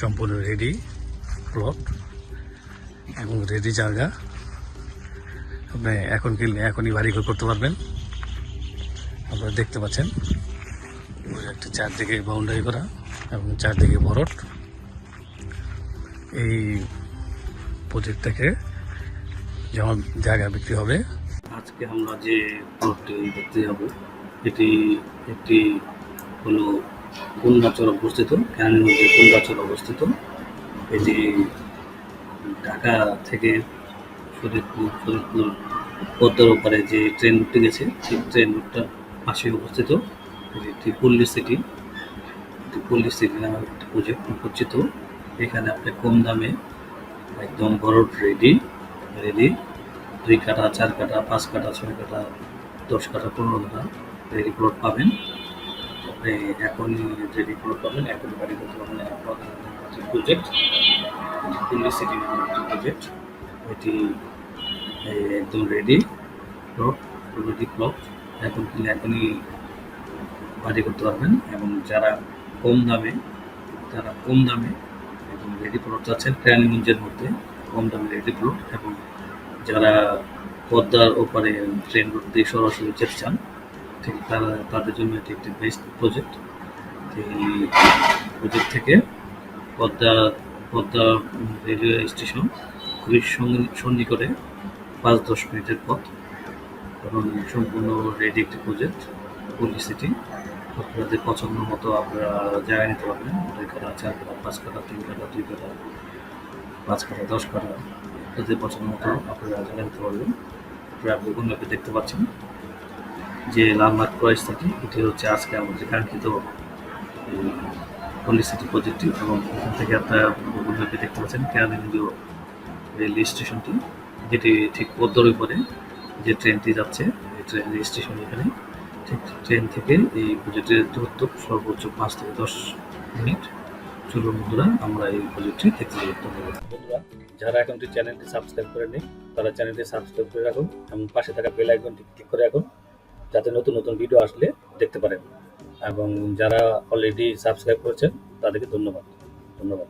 সম্পূর্ণ ready plot এবং ready জায়গা। আপনি এখন কিনলে এখনই বাড়ি ঘর করতে পারবেন। আপনারা দেখতে পাচ্ছেন একটা চারদিকে বাউন্ডারি করা এবং চারদিকে বরট এই প্রজেক্ট থেকে জায়গা বিক্রি হবে, আজকে আমরা যে প্লটটি দেখতে যাব, এটি একটি হলো কুন্দাচর অবস্থিত? কেরানীগঞ্জে কুন্দাচর অবস্থিত? এটি ঢাকা থেকে ফরিদপুর ফরিদপুর পদ্মার ওপারে যে ট্রেন রুটটি গেছে, সেই ট্রেন রুটটার পাশে অবস্থিত। এটি পল্লী সিটি পল্লী সিটি নামে একটি প্রজেক্ট পরিচিত এখানে আপনি কম দামে একদম বড় রেডি রেডি দুই কাঠা, চার কাঠা, পাঁচ কাঠা, ছয় কাঠা, দশ কাঠা, পনেরো কাটা রেডি প্লট পাবেন। আপনি এখনই রেডি প্লট পাবেন এখনই বাড়ি করতে পারবেন প্রজেক্ট পল্লী সিটি প্রজেক্ট এটি একদম রেডি প্লট রেডি প্লট এখন কিনলে এখনই বাড়ি করতে পারবেন এবং যারা কম দামে, যারা কম দামে এবং রেডি প্লট চাচ্ছেন কেরানীগঞ্জের মধ্যে কম দামে রেডি প্লট এবং যারা পদ্মার ওপারে ট্রেন রোড দিয়ে সরাসরি যেতে চান ঠিক, তারা, তাদের জন্য এটি একটি বেস্ট প্রজেক্ট এই প্রজেক্ট থেকে পদ্মা পদ্মা রেলওয়ে স্টেশন খুবই সন্নিকটে পাঁচ দশ মিনিটের পথ। এবং সম্পূর্ণ রেডি একটি প্রজেক্ট পুলিশ সিটি আপনাদের পছন্দ মতো আপনারা জায়গা নিতে পারবেন। দুই কাঠা, চার কাঠা, পাঁচ কাঠা, তিন কাঠা, দুই কাঠা, পাঁচ কাঠা, দশ কাঠা। আপনাদের পছন্দ মতো আপনারা জায়গা নিতে পারবেন। আপনারা গুগল ম্যাপে দেখতে পাচ্ছেন। যে লালমার্ক প্রাইস থাকে, এটি হচ্ছে আজকে আমাদের কাঙ্ক্ষিত পুলিশ সিটি এবং এখান থেকে আপনারা দেখতে পাচ্ছেন কেরানীগঞ্জ রেল স্টেশনটি। যেটি ঠিক পদ্মার উপরে যে ট্রেনটি যাচ্ছে, এই ট্রেন স্টেশন এখানে। ঠিক ট্রেন থেকে এই প্রজেক্টের দূরত্ব সর্বোচ্চ পাঁচ থেকে দশ মিনিট। চলুন বন্ধুরা, আমরা এই প্রজেক্টটি দেখতে ধন্যবাদ বন্ধুরা, যারা এখনটি চ্যানেলটি সাবস্ক্রাইব করে নেই তারা চ্যানেলটি সাবস্ক্রাইব করে রাখুন এবং পাশে থাকা বেল আইকনটি ক্লিক করে রাখুন। যাতে নতুন নতুন ভিডিও আসলে দেখতে পারেন। এবং যারা অলরেডি সাবস্ক্রাইব করেছেন, তাদেরকে ধন্যবাদ। ধন্যবাদ।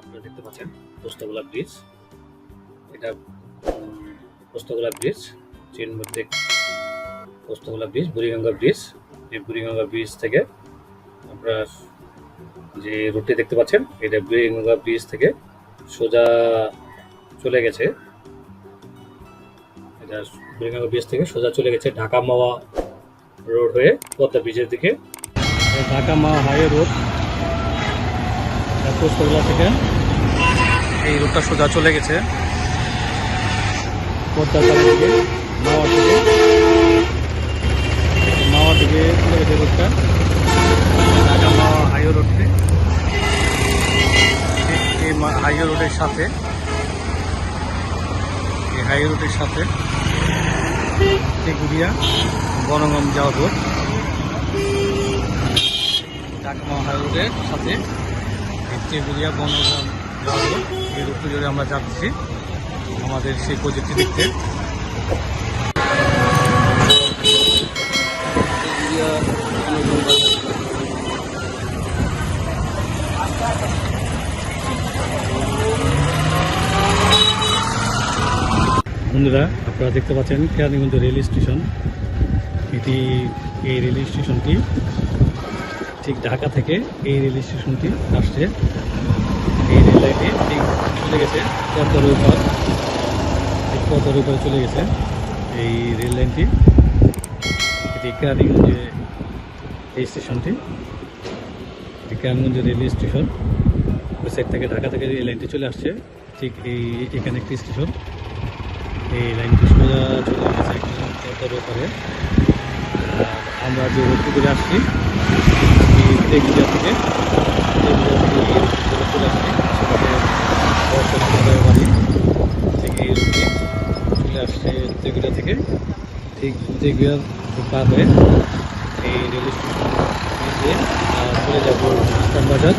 আপনারা দেখতে পাচ্ছেন পোস্তগোলা ব্রিজ এটা পোস্তগোলা ব্রিজ চীন মধ্যে পোস্তগোলা ব্রিজ বুড়িগঙ্গা ব্রিজ এই বুড়িগঙ্গা ব্রিজ থেকে আপনারা যে রুটটি দেখতে পাচ্ছেন, এটা বুড়িগঙ্গা ব্রিজ থেকে সোজা চলে গেছে। এটা বুড়িগঙ্গা ব্রিজ থেকে সোজা চলে গেছে ঢাকা মাওয়া রোড হয়ে পদ্মা ব্রিজের দিকে। Dhaka Mawa highway road. Postogola থেকে এই রুটটা সোজা চলে গেছে পদ্মাচালের দিকে, মাওয়ার দিকে। মাওয়ার দিকে চলে গেছে মাওয়া হাইওয়ে রোডটি। এই হাইওয়ে রোডের সাথে। এই হাইওয়ে রোডের সাথে টেকুরিয়া বনগম যাওয়ার রোড। ঢাকা হাইওয়ে রোডের সাথে টেকুরিয়া বনগম যাওয়ার রোড। এই রুটটি ধরে আমরা যাচ্ছি। আমাদের সেই প্রজেক্টটি দেখতে। বন্ধুরা, আপনারা দেখতে পাচ্ছেন কেরানীগঞ্জ রেল স্টেশন। এটি এই রেল স্টেশনটি, ঠিক ঢাকা থেকে এই রেল স্টেশনটি আসছে। এই রেল লাইনে ঠিক চলে গেছে পদ্মার উপর ঠিক উপরে চলে গেছে এই রেল লাইনটি। এটি কেরানীগঞ্জে এই স্টেশনটি, এটি কেরানীগঞ্জ রেল স্টেশন। ওই সাইড থেকে ঢাকা থেকে এই লাইনটি চলে আসছে, ঠিক এই এখানে একটি স্টেশন। এই লাইনটি সোজা চলে গেছে একদম পদ্মার আমরা যে রোডটি করে আসছি থেকে থেকে এই থেকে থেকে। ঠিক তেগুলিয়া পার হয়ে এই রেল স্টেশন চলে যাব ইস্টার্ন বাজার।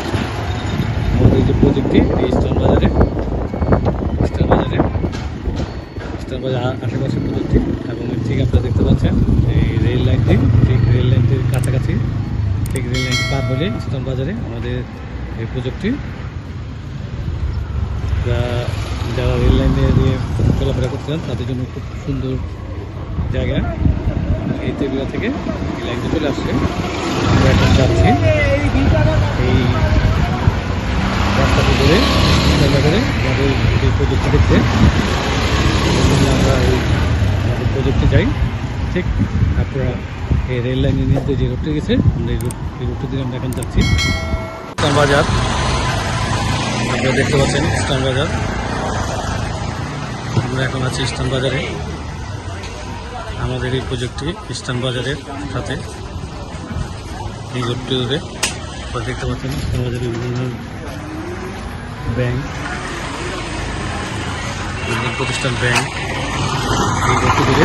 আমাদের যে প্রজেক্টটি এই ইস্টার্ন বাজার। আ- আশেপাশে প্রযুক্তি এবং ঠিক আপনারা দেখতে পাচ্ছেন, এই রেল লাইনটি ঠিক রেল লাইনটির কাছাকাছি, ঠিক রেল লাইনটি পার হলে ইস্টার্ন বাজারে আমাদের এই প্রযুক্তি। যা যারা রেল লাইন দিয়ে চলাফেরা করতে চান তাদের জন্য খুব সুন্দর জায়গা। এই তেগুলা থেকে এই লাইনটা চলে আসছে। এখন যাচ্ছি এই রাস্তাটি ধরে আমাদের এই প্রযুক্তি দেখতে যদি আমরা এই আমাদের প্রযুক্তি যাই ঠিক, আপনারা এই রেল লাইনের নির্দেশ যে রুটে গেছে, আমরা এই রুট এই রুটে দিয়ে আমরা এখন যাচ্ছি। ইস্টার্ন বাজার। আপনারা দেখতে পাচ্ছেন ইস্টার্ন বাজার। আমরা এখন আছি ইস্টার্ন বাজারে। আমাদের এই প্রজেক্টটি ইস্টার্ন বাজারের সাথে। এই রোডটি ধরে আপনারা দেখতে পাচ্ছেন ইস্টার্ন বাজারে বিভিন্ন ব্যাংক প্রতিষ্ঠান ব্যাংক এই রোডটি ধরে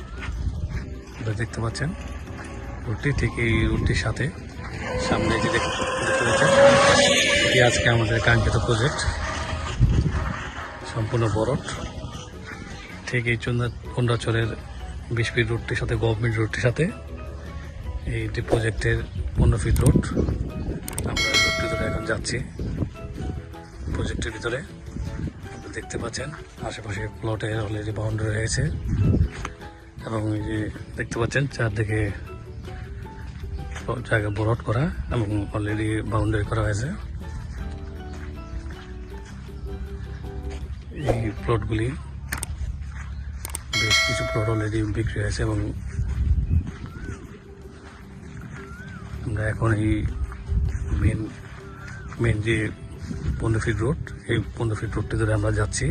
আপনারা দেখতে পাচ্ছেন। রোডটি ঠিক এই রোডটির সাথে। সামনে যে দেখতে পাচ্ছেন, এটি আজকে আমাদের কাঙ্ক্ষিত প্রজেক্ট সম্পূর্ণ বরট। ঠিক এই চন্দা কোন্ডাচরের বিশ ফিট রোডটির সাথে গভর্নমেন্ট রোডটির সাথে এই এইটি প্রজেক্টের পনেরো ফিট রোড। আমরা রোডটি ধরে এখন যাচ্ছি। প্রজেক্টের ভিতরে। দেখতে পাচ্ছেন, আশেপাশে প্লটে অলরেডি বাউন্ডারি হয়েছে এবং এই যে দেখতে পাচ্ছেন, চারদিকে জায়গা বরট করা এবং অলরেডি বাউন্ডারি করা হয়েছে। এই প্লটগুলি বেশ কিছু প্লট অলরেডি বিক্রি হয়েছে এবং আমরা এখন এই মেন মেন যে পনেরো ফিট রোড এই পনেরো ফিট রোডটি ধরে আমরা যাচ্ছি।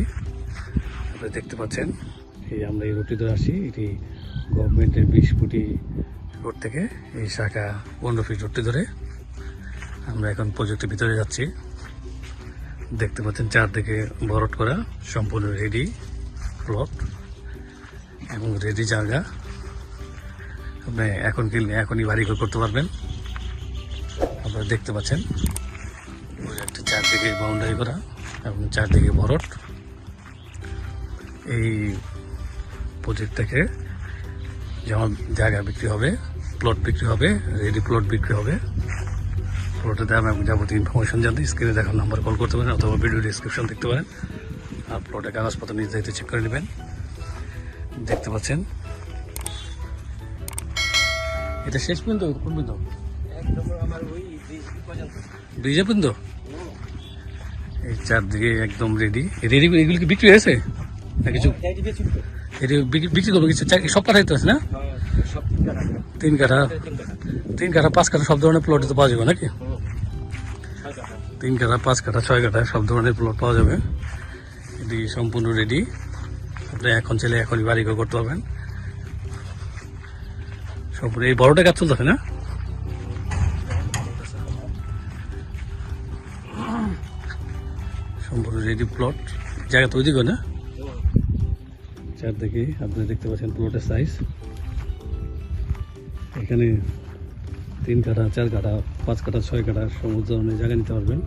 দেখতে পাচ্ছেন এই আমরা এই ধরে আসি, এটি গভর্নমেন্টের বিশ ফুটি রোড থেকে এই শাখা পনেরো ফিট রোডটি ধরে আমরা এখন প্রজেক্টের ভিতরে যাচ্ছি। দেখতে পাচ্ছেন চারদিকে ভরট করা, সম্পূর্ণ রেডি প্লট এবং রেডি জায়গা। আপনি এখন কিনলে এখনই বাড়ি ঘর করতে পারবেন। আপনারা দেখতে পাচ্ছেন একটা চারদিকে বাউন্ডারি করা এবং চারদিকে ভরট। এই প্রজেক্ট থেকে যেমন জায়গা বিক্রি হবে প্লট বিক্রি হবে রেডি প্লট বিক্রি হবে। প্লটের দাম এবং যাবতীয় ইনফরমেশন জানতে স্ক্রিনে দেখার নাম্বার কল করতে পারেন অথবা ভিডিও ডিসক্রিপশন দেখতে পারেন। আর প্লটের কাগজপত্র দায়িত্বে চেক করে নেবেন। দেখতে পাচ্ছেন? এটা শেষ পর্যন্ত, কোন পর্যন্ত? ব্রিজে পর্যন্ত? এই চারদিকে একদম রেডি রেডি এগুলো কি বিক্রি হয়েছে? না কিছু? বিক্রি- করব, কিছু সব কাঠাই তো আছে না? তিন কাঠা। তিন কাঠা, পাঁচ কাঠা, সব ধরনের প্লট তো পাওয়া যাবে নাকি? তিন কাঠা, পাঁচ কাঠা, ছয় কাঠা, সব ধরনের প্লট পাওয়া যাবে। এটি সম্পূর্ণ রেডি আপনি এখন ছেলে এখনই বাড়ি ঘর করতে পারবেন। সম্পূর্ণ এই বড়টা কাজ চলতেছে না? সম্পূর্ণ রেডি প্লট জায়গা তৈরি করে না? চারদিকে আপনারা দেখতে পাচ্ছেন প্লটের সাইজ এখানে তিন কাঠা, চার কাঠা, পাঁচ কাঠা, ছয় কাঠা সমস্ত ধরনের জায়গা নিতে পারবেন।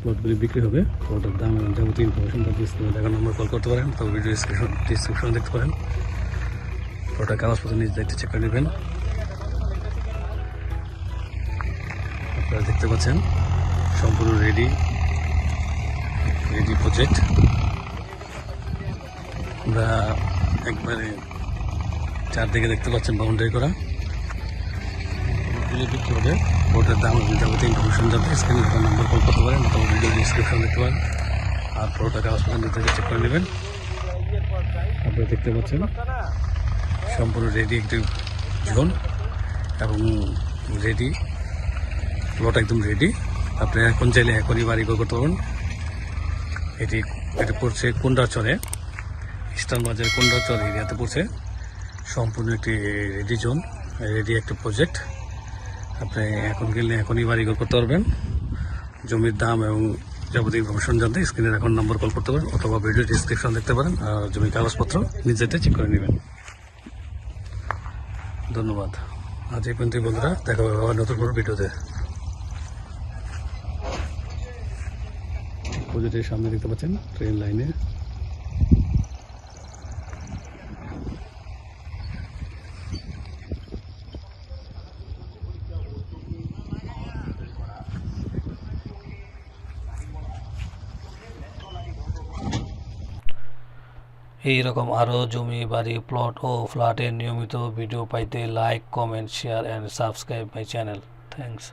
প্লটগুলি বিক্রি হবে। প্লটের দাম এবং যাবতীয় ইনফরমেশন স্ক্রিনে দেখা নম্বর কল করতে পারেন। তবে ভিডিও ডিসক্রিপশন ডিসক্রিপশন দেখতে পারেন। প্লটের কাগজপত্র নিজ দায়িত্বে চেক করে নেবেন। আপনারা দেখতে পাচ্ছেন, সম্পূর্ণ রেডি রেডি প্রজেক্ট আমরা একবারে চারদিকে দেখতে পাচ্ছেন বাউন্ডারি করা। রোডগুলি বিক্রি হবে রোডের দাম যাবতীয় ইনফরমেশন যাবে। স্ক্রিনে থাকা নাম্বার কল করতে পারেন অথবা ভিডিও ডিসক্রিপশন দেখতে পারেন। আর কাগজ পর্যন্ত থেকে চেক করে নেবেন। আপনারা দেখতে পাচ্ছেন, সম্পূর্ণ রেডি একটি জোন এবং রেডি প্লট একদম রেডি আপনি এখন চাইলে এখনই বাড়ি করতে পারবেন। এটি, এটা পড়ছে কুন্ডাচরে বাজার কুন্ডাচর এরিয়াতে পড়ছে? সম্পূর্ণ একটি রেডি জোন রেডি একটা প্রজেক্ট আপনি এখন গেলে এখনই বাড়িঘর করতে পারবেন। জমির দাম এবং যাবতীয় ইনফরমেশন জানতে স্ক্রিনের এখন নম্বর কল করতে পারেন অথবা ভিডিও ডিসক্রিপশন দেখতে পারেন আর জমির কাগজপত্র নিজেতে চেক করে নেবেন। ধন্যবাদ। আজ এই পর্যন্ত বন্ধুরা, দেখা হবে নতুন কোনো ভিডিওতে। প্রজেক্টের সামনে দেখতে পাচ্ছেন ট্রেন লাইনে এই রকম আরও জমি, বাড়ি প্লট ও ফ্ল্যাটের নিয়মিত ভিডিও পাইতে like comment share and subscribe my channel thanks